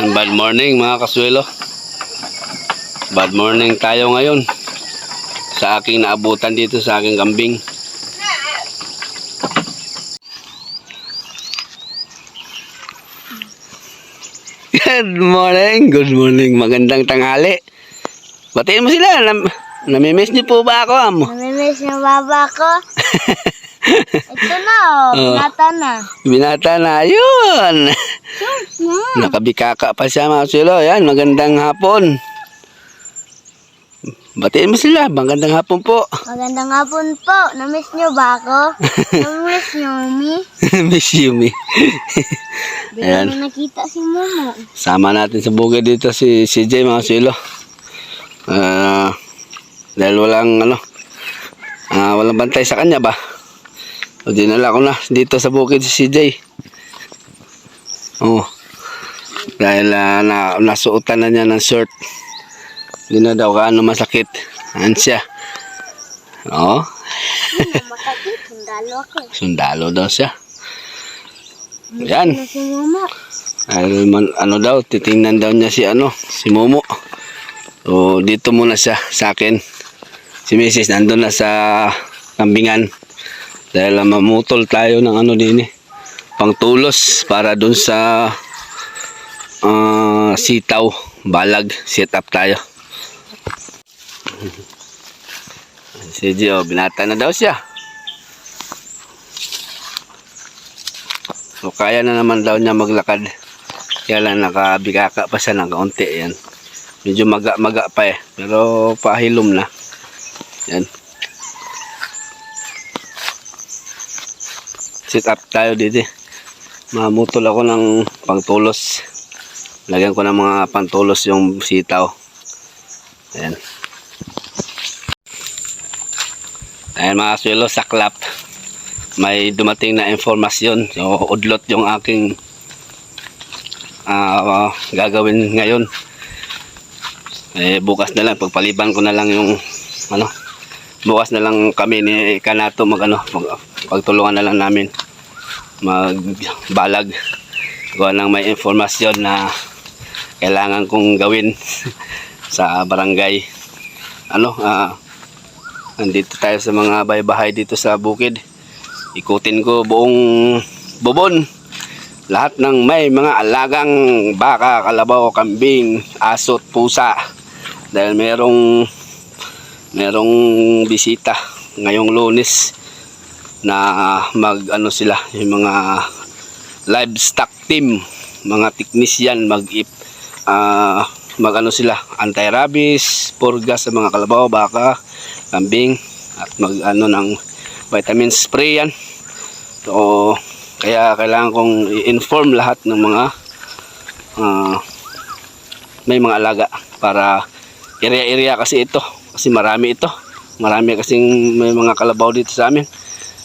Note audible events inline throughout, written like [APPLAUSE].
Yan, bad morning mga kaswelo. Bad morning tayo ngayon. Sa aking naabutan dito sa aking kambing. Good morning, good morning, magandang tanghali. Batiin mo sila, Nam namimiss niyo po ba ako, amo? Namimiss yung baba ko. [LAUGHS] Ito na, oh. Oh. Pinata na. Binata na, yun. Hmm. Nakabikaka pa siya mga silo. Yan, magandang hapon. Batiin mo sila, magandang hapon po. [LAUGHS] Magandang hapon po. Namiss niyo ba ako? Namiss niyo me? Miss you, me. [LAUGHS] Ayan. may nakita si Momo. Sama natin sa bukid dito si CJ mga silo. Ah, dahil walang ano, ah, walang bantay sa kanya ba? O dinala ko na dito sa bukid si CJ. Oh. Dahil ah, na, nasuotan na niya ng shirt. Hindi na daw kaano masakit. Ayan siya. Oh, sundalo ako. sundalo daw siya. Yan. Ano? Ay, man, ano daw, titingnan daw niya si ano, si Momo. So, dito muna siya sa akin. Si Mrs. nandun na sa kambingan. Dahil ah, mamutol tayo ng ano din eh. Pangtulos para dun sa ah, sitaw, balag, set up tayo. [LAUGHS] Si Gio, binata na daw siya. So kaya na naman daw niya maglakad. Kaya lang nakabigaka pa siya ng kaunti. Yan. Medyo maga-maga pa eh. Pero pahilom na. Yan. Sit up tayo dito. Mamutol ako ng pangtulos. Lagyan ko ng mga pangtulos yung sitaw. Ayan. Ayan mga swelo, saklap may dumating na informasyon so udlot yung aking ah, gagawin ngayon eh bukas na lang pagpaliban ko na lang yung ano bukas na lang kami ni Kanato mag ano mag, pagtulungan na lang namin magbalag. Gawa lang may informasyon na kailangan kong gawin [LAUGHS] sa barangay. Ano ah nandito tayo sa mga baybahay dito sa bukid. Ikutin ko buong bubon. Lahat ng may mga alagang baka, kalabaw, kambing, asot, pusa. Dahil merong merong bisita ngayong lunes na mag ano sila yung mga livestock team mga technician mag ah mag ano sila anti-rabies, purga sa mga kalabaw, baka, kambing at mag ano ng vitamin spray yan. So kaya kailangan kong i-inform lahat ng mga ah, may mga alaga para area-area kasi ito kasi marami ito. Marami kasing may mga kalabaw dito sa amin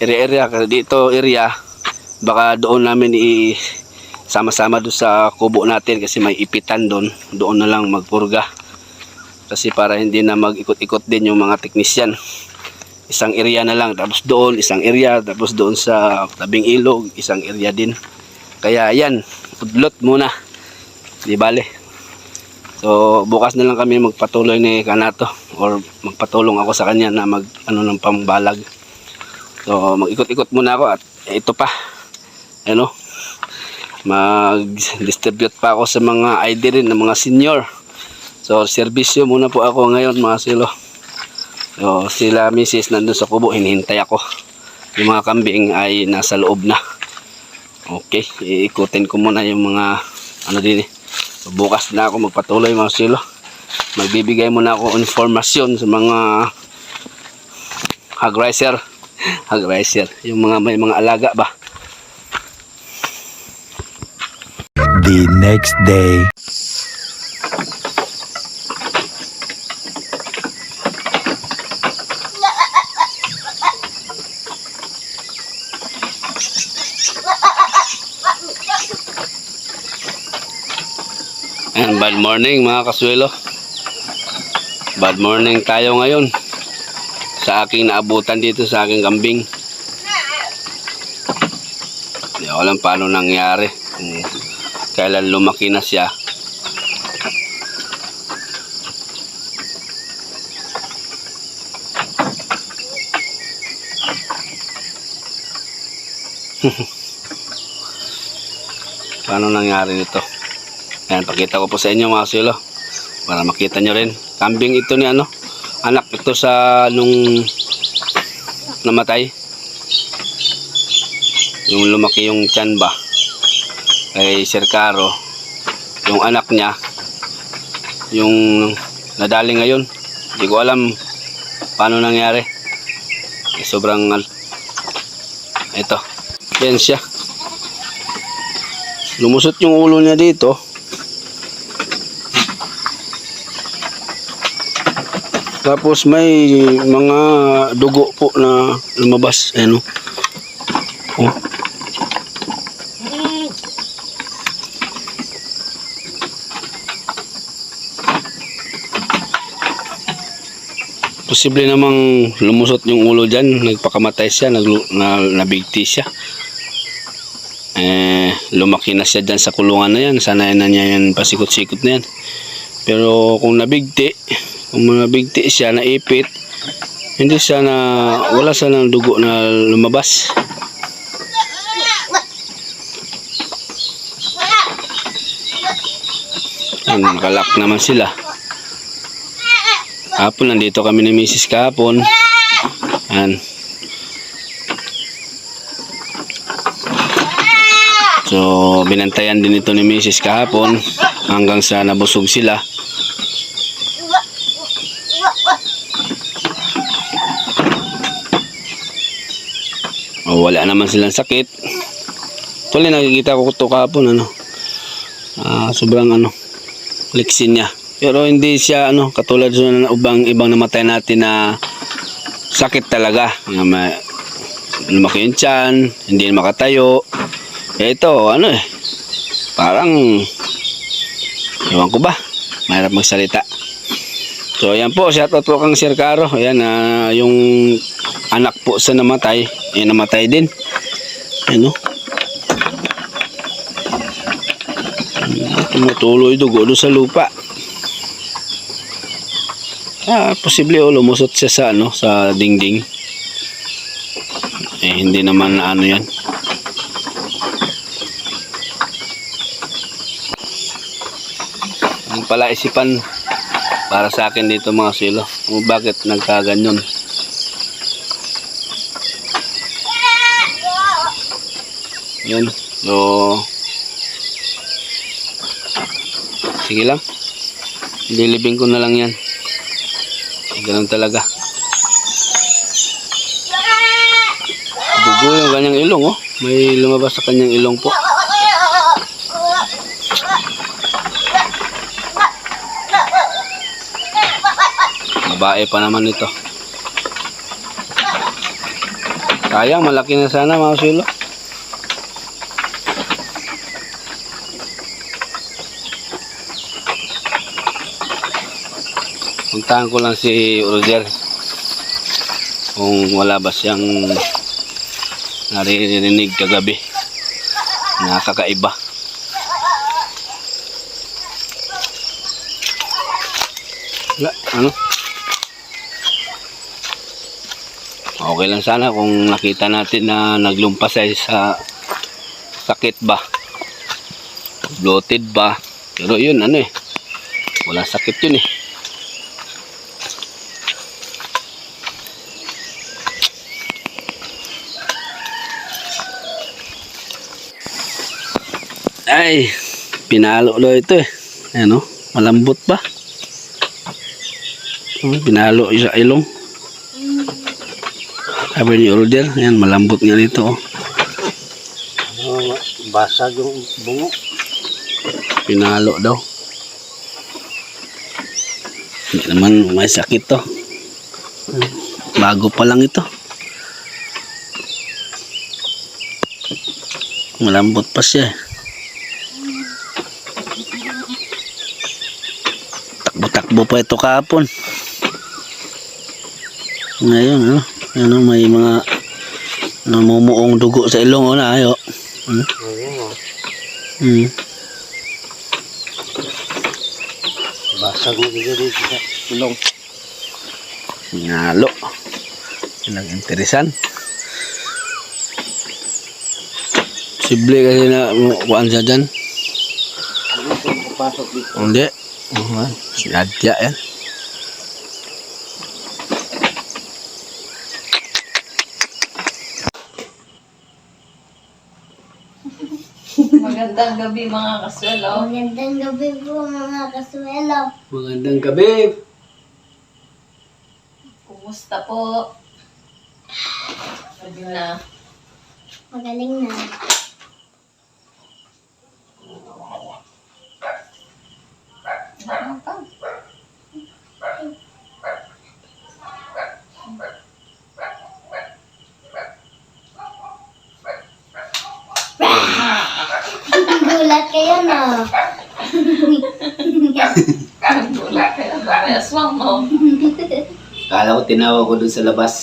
area-area dito area baka doon namin i sama-sama doon sa kubo natin kasi may ipitan doon. Doon na lang magpurga. Kasi para hindi na mag-ikot-ikot din yung mga teknisyan. Isang area na lang tapos doon isang area tapos doon sa tabing ilog isang area din. Kaya yan udlot muna. Di bale. So bukas na lang kami magpatuloy ni Kanato or magpatulong ako sa kanya na mag ano ng pambalag so mag-ikot-ikot muna ako at ito pa ano mag distribute pa ako sa mga ID rin ng mga senior so serbisyo muna po ako ngayon mga silo So, sila misis nandun sa kubo, hinihintay ako. Yung mga kambing ay nasa loob na. Okay, iikutin ko muna yung mga ano din eh. Bukas na ako magpatuloy mga silo. Magbibigay muna ako informasyon sa mga riser. Hog riser. Yung mga may mga alaga ba. The next day. Ayan, bad morning mga kaswelo. Bad morning tayo ngayon sa aking naabutan dito sa aking kambing. Hindi ko alam paano nangyari. Kailan lumaki na siya. [LAUGHS] Paano nangyari nito? Ayan pakita ko po sa inyo mga silo para makita nyo rin. Kambing ito ni ano? Anak ito sa nung namatay. Yung lumaki yung tiyan ba. Kay Sir Caro. Yung anak niya. Yung nadali ngayon. Hindi ko alam paano nangyari. Eh, sobrang ito. Yan siya. Lumusot yung ulo niya dito. Tapos may mga dugo po na lumabas. Ano? Oh. Posible namang lumusot yung ulo dyan. Nagpakamatay siya. Naglu- na, nabigti siya. Eh, lumaki na siya dyan sa kulungan na yan. Sanay na niya yan pasikot-sikot na yan. Pero kung nabigti, kung nabigti siya, naipit, hindi siya na, wala siya ng dugo na lumabas. Yan, nakalak naman sila. Hapon, nandito kami ni Mrs. kahapon. Yan. So, binantayan din ito ni Mrs. kahapon hanggang sa nabusog sila. Wala naman silang sakit. Tuloy nakikita ko ito kahapon ano. Ah, sobrang ano, liksin niya. Pero hindi siya ano, katulad sa ubang ibang namatay natin na sakit talaga. May, lumaki yung tiyan, hindi makatayo. Eh, ito, ano eh, parang, ewan ko ba, mahirap magsalita. So, ayan po, shoutout po kang Sir Caro. Ayan, ah, yung anak po sa namatay, eh, namatay din. Ano? Tumutuloy dugo doon sa lupa. Ah, posible o lumusot siya sa ano, sa dingding. Eh, hindi naman na ano yan. Yung pala isipan para sa akin dito mga silo. Kung bakit nagkaganyon. Yun. So, sige lang. Dilibing ko na lang yan. Ganun talaga. Dugo yung kanyang ilong, oh. May lumabas sa kanyang ilong po. Babae pa naman ito. Sayang, malaki na sana mga silo. Puntahan ko lang si Roger. Kung wala ba siyang naririnig kagabi. Nakakaiba. Wala, ano? Okay lang sana kung nakita natin na naglumpasay sa sakit ba. Bloated ba. Pero yun, ano eh. Wala sakit yun eh. Ay, pinalo daw ito eh. Ano, malambot ba? Oh, pinalo sa ilong. Sabi ni Order, yan, malambot nga nito. Oh. basag yung bungo. Pinalo daw. Hindi naman may sakit to. Bago pa lang ito. Malambot pa siya. eh. Takbo-takbo pa ito kahapon. Ngayon, ano? Ano, may mga namumuong dugo sa ilong, oh, na ayo. Hmm? O. Hmm. Basag mo dito dito sa ilong. Ngalo. Nag-interesan. Posible kasi na kuhaan siya dyan. Dito. Hindi. Uh, sinadya yan. [LAUGHS] Magandang gabi mga kaswelo. Magandang gabi po mga kaswelo. Magandang gabi. Kumusta po? Sabi na. Magaling na. Ano pa? Wala na [LAUGHS] mo. Kala ko tinawag ko dun sa labas.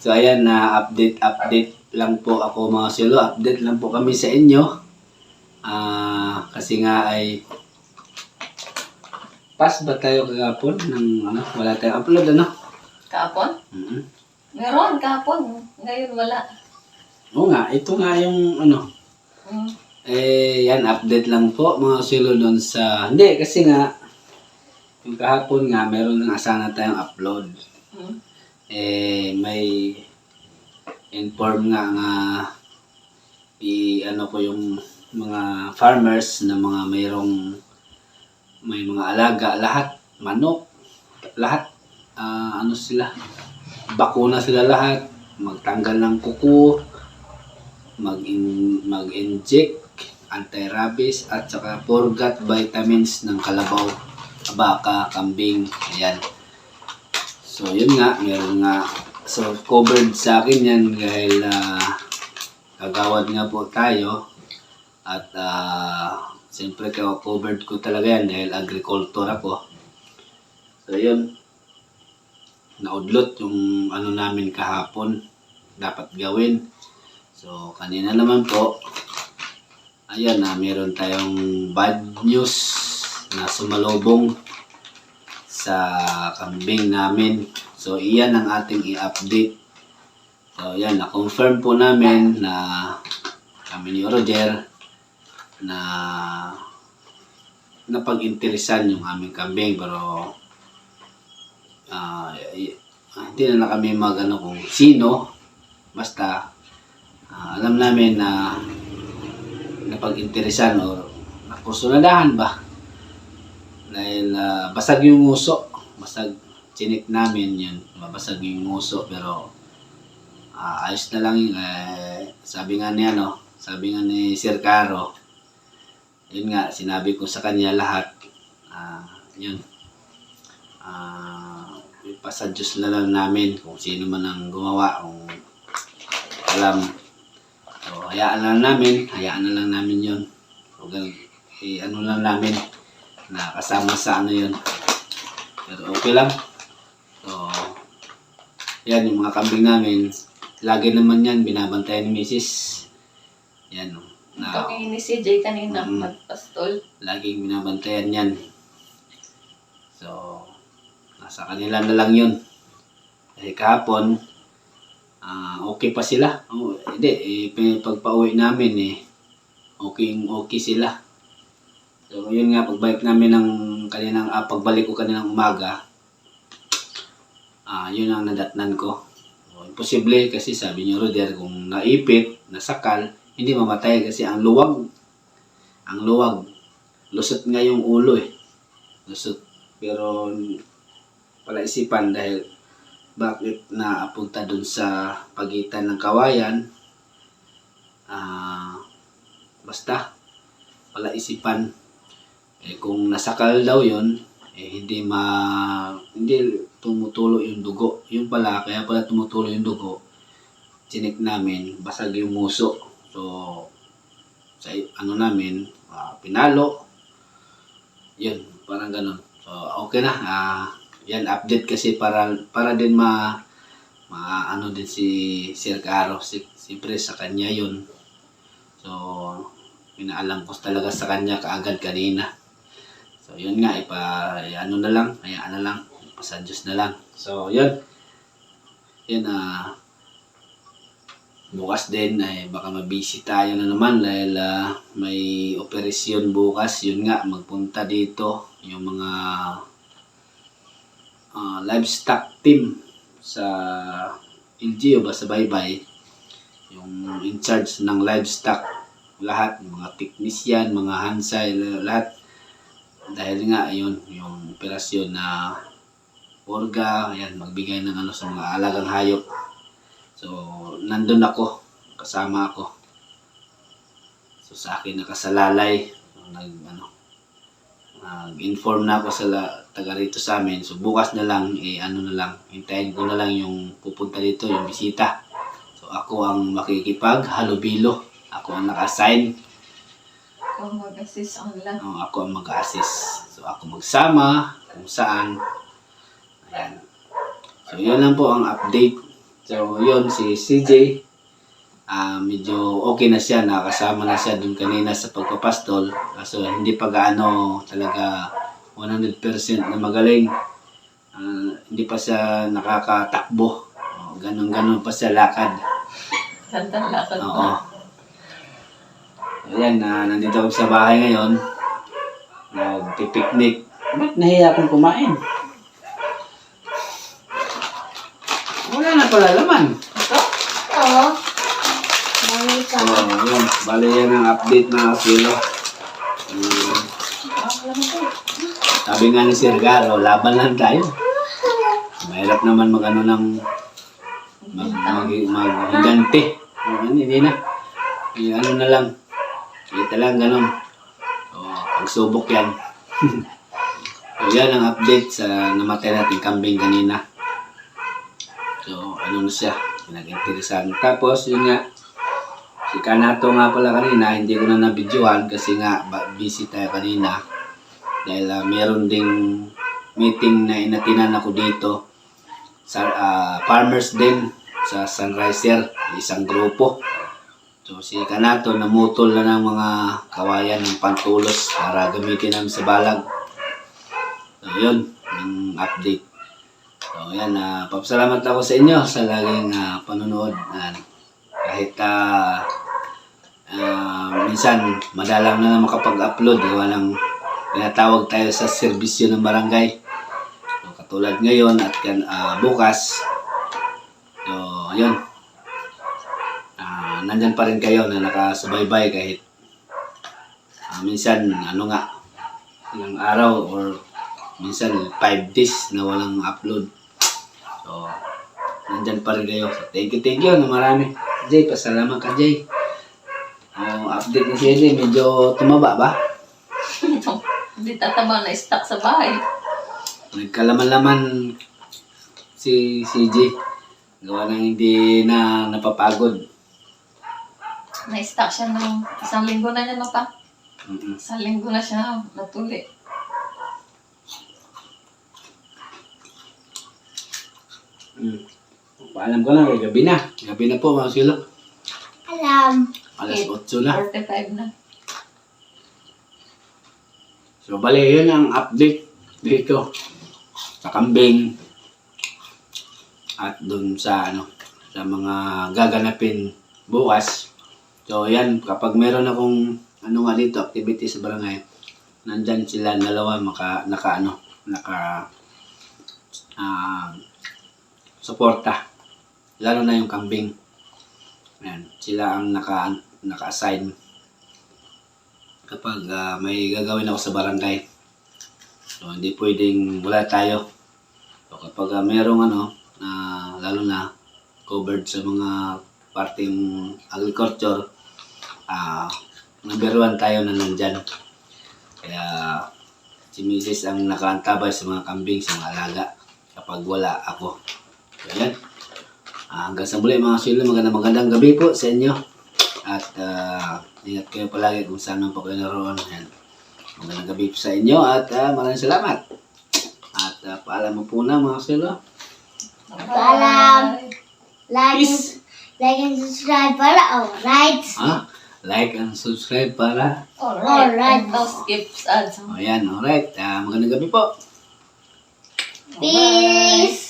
So ayan, na update update lang po ako mga silo. Update lang po kami sa inyo. Ah, kasi nga ay Pass ba tayo kagapon ng ano? Wala tayong upload ano? Kapon? Mhm. Meron, kapon. Ngayon wala. Oo nga, ito nga yung ano. Hmm. Eh, yan, update lang po mga silo doon sa... Hindi, kasi nga, yung kahapon nga, meron nga sana tayong upload. Hmm. eh may inform nga nga i ano ko yung mga farmers na mga mayroong may mga alaga lahat manok lahat ah, ano sila bakuna sila lahat magtanggal ng kuko mag mag-inject anti-rabies at saka purgat vitamins ng kalabaw baka kambing ayan So, yun nga, meron nga. So, covered sa akin yan dahil ah, kagawad nga po tayo. At ah, siyempre covered ko talaga yan dahil agriculture ako. So, yun. Naudlot yung ano namin kahapon dapat gawin. So, kanina naman po, ayan na, meron tayong bad news na sumalubong sa kambing namin. So, iyan ang ating i-update. So, yan, na-confirm po namin na kami ni Roger na napag-interesan yung aming kambing pero ah, y- hindi na lang kami mag ano kung sino basta ah, alam namin na napag-interesan o nakursunadahan ba dahil ah, basag yung nguso. Basag, chinik namin yun. Mabasag yung nguso. Pero ah, ayos na lang yun. Eh, sabi nga niya, no? Sabi nga ni Sir Caro, yun nga, sinabi ko sa kanya lahat. Ah, yun. Ah, ipasadyos na lang namin kung sino man ang gumawa. Kung alam. So, hayaan lang namin. Hayaan na lang namin yun. Huwag eh, ano lang namin na kasama sa ano yun. Pero okay lang. So, yan yung mga kambing namin. Lagi naman yan, binabantayan ni Mrs. Yan. oh, Na, Kami ni CJ kanina, Mm. nagpastol. laging binabantayan yan. So, nasa kanila na lang yun. Kasi kahapon, ah okay pa sila. Oh, hindi, eh, pagpa-uwi namin eh, okay, okay sila. So, yun nga, pagbalik namin ng kaninang, ah, pagbalik ko kaninang umaga, ah yun ang nadatnan ko. So, imposible kasi sabi niyo Roder, kung naipit, nasakal, hindi mamatay kasi ang luwag, ang luwag, lusot nga yung ulo eh. Lusot. Pero palaisipan dahil bakit naapunta dun sa pagitan ng kawayan? Ah basta palaisipan eh kung nasakal daw yon eh hindi ma hindi tumutulo yung dugo. Yun pala kaya pala tumutulo yung dugo. Chinik namin basag yung muso. So sa ano namin ah, pinalo. Yun parang ganun. So okay na. Ah yan update kasi para para din ma ma ano din si Sir Caro si, siyempre sa kanya yun. So pinaalam ko talaga sa kanya kaagad kanina. So yun nga ipa ano na lang hayaan na lang pasadyos na lang. So yun. Yun ah bukas din ay baka mabisi tayo na naman dahil ah, may operasyon bukas. Yun nga, magpunta dito yung mga ah, livestock team sa LGU ba sa Baybay. Yung in charge ng livestock lahat, mga technician, mga hansay, lahat. Dahil nga, yun, yung operasyon na orga, ayan, magbigay ng ano sa mga alagang hayop. So, nandun ako, kasama ako. So, sa akin nakasalalay, nag, ano, nag-inform na ako sa la- taga rito sa amin. So, bukas na lang, eh, ano na lang, hintayin ko na lang yung pupunta dito, yung bisita. So, ako ang makikipag, halubilo. Ako ang naka-assign. Kung mag-assist online. Oh, ako ang mag-assist. So, ako magsama kung saan. Ayan. So, yun lang po ang update. So, yun, si CJ, ah medyo okay na siya. Nakasama na siya dun kanina sa pagpapastol. Kaso, hindi pa gaano talaga 100% na magaling. Ah, hindi pa siya nakakatakbo. Oh, ganon-ganon pa siya lakad. Gandang lakad Oo. pa. Ayan, na nandito ako sa bahay ngayon. Nagpipiknik. Ba't nahiya akong kumain? Wala na pala laman. Ito? Oo. Ka. So, yun. Bali yan ang update na kilo. Um, ko. sabi nga ni Sir Garo, laban lang tayo. Mahirap naman mag ano ng mag, mag, maghiganti. Ano, hindi na. Eh, ano na lang. Kita lang ganun. O, pagsubok yan. [LAUGHS] so, yan ang update sa namatay natin kambing kanina. So, ano na siya. Pinag-interesan. Tapos, yun nga. Si Kanato nga pala kanina, hindi ko na nabidyohan kasi nga busy tayo kanina. Dahil ah, meron ding meeting na inatinan ako dito sa ah, farmers din sa Sunriser, isang grupo. So si Kanato namutol na ng mga kawayan ng pantulos para gamitin namin sa balag. So yun, yung update. So yan, uh, papasalamat ako sa inyo sa laging ah, panonood. Ah, kahit ah, ah, minsan madalang na makapag-upload, eh, walang tinatawag tayo sa serbisyo ng barangay. So, katulad ngayon at ah, bukas, so, yun. Ah, nandyan pa rin kayo na nakasubaybay kahit ah, minsan, ano nga, ilang araw or minsan 5 days na walang upload. So, nandyan pa rin kayo. So, thank you, thank you na marami. Jay, pasalamat ka, Jay. Ang update ni Jay, medyo tumaba ba? [LAUGHS] Hindi tataba na stuck sa bahay. Nagkalaman-laman si CJ. Gawa nang hindi na napapagod. Na-stuck siya ng isang linggo na niya na pa. Mm-mm. Isang linggo na siya natuli. Mm. Paalam ko na, eh, gabi na. Gabi na po mga silo. Alam. Alas Eight. 8 na. 45 na. So, bali, yun ang update dito sa kambing at dun sa ano sa mga gaganapin bukas. So, yan, kapag meron akong ano nga dito, activity sa barangay, nandyan sila dalawa maka, naka ano, naka ah suporta. Lalo na yung kambing. Yan, sila ang naka, naka-assign kapag ah, may gagawin ako sa barangay. So, hindi pwedeng wala tayo. So, kapag ah, merong ano, na lalo na covered sa mga parting agriculture, ah number one tayo na nandyan. Kaya, si Mrs. ang nakaantabay sa mga kambing, sa mga alaga, kapag wala ako. So, yan. Ah, hanggang sa muli mga silo, magandang magandang gabi po sa inyo. At ah, ingat kayo palagi kung saan man po kayo naroon. Yan. Magandang gabi po sa inyo at ah, maraming salamat. At ah, paalam mo po na mga silo. Paalam. Like and, Peace. like and subscribe para alright. Ah, like and subscribe para. Alright. Alright. And no skips ads. O yan, alright. Ah, magandang gabi po. Peace.